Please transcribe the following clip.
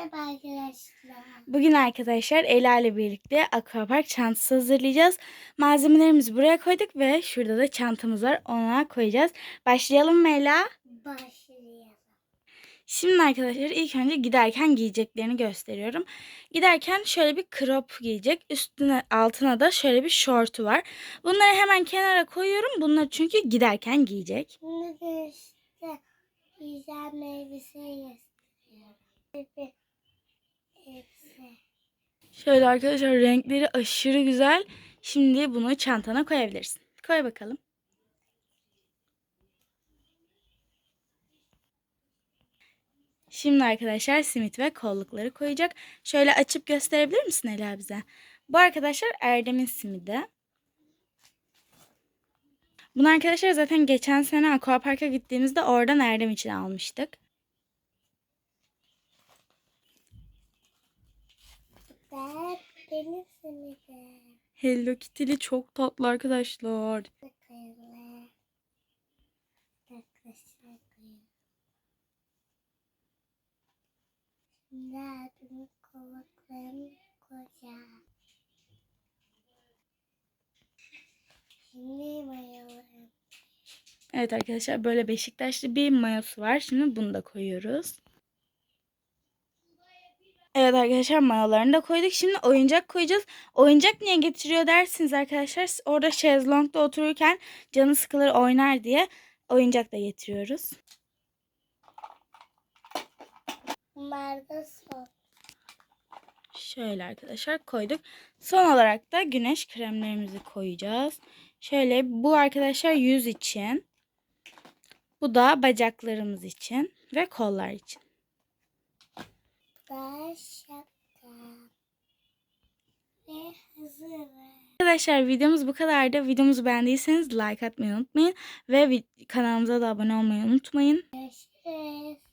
Merhaba arkadaşlar. Bugün arkadaşlar Ela ile birlikte aquapark çantası hazırlayacağız. Malzemelerimizi buraya koyduk ve şurada da çantamız var. Ona koyacağız. Başlayalım mı Ela? Başlayalım. Şimdi arkadaşlar ilk önce giderken giyeceklerini gösteriyorum. Giderken şöyle bir crop giyecek. Üstüne altına da şöyle bir şortu var. Bunları hemen kenara koyuyorum. Bunları çünkü giderken giyecek. De işte güzel meyvesi gösteriyorum. Şöyle arkadaşlar renkleri aşırı güzel. Şimdi bunu çantana koyabilirsin. Koy bakalım. Şimdi arkadaşlar simit ve kollukları koyacak. Şöyle açıp gösterebilir misin Ela bize? Bu arkadaşlar Erdem'in simidi. Bunu arkadaşlar zaten geçen sene Aquapark'a gittiğimizde oradan Erdem için almıştık. Hello Kitty'li çok tatlı arkadaşlar. Evet arkadaşlar böyle Beşiktaşlı bir mayosu var. Şimdi bunu da koyuyoruz. Evet arkadaşlar mayolarını da koyduk. Şimdi oyuncak koyacağız. Oyuncak niye getiriyor dersiniz arkadaşlar. Orada şezlongda otururken canı sıkılır oynar diye oyuncak da getiriyoruz. Bunlar da son. Şöyle arkadaşlar koyduk. Son olarak da güneş kremlerimizi koyacağız. Şöyle bu arkadaşlar yüz için. Bu da bacaklarımız için ve kollar için. Arkadaşlar videomuz bu kadardı. Videomuzu beğendiyseniz like atmayı unutmayın. Ve kanalımıza da abone olmayı unutmayın. Görüşürüz.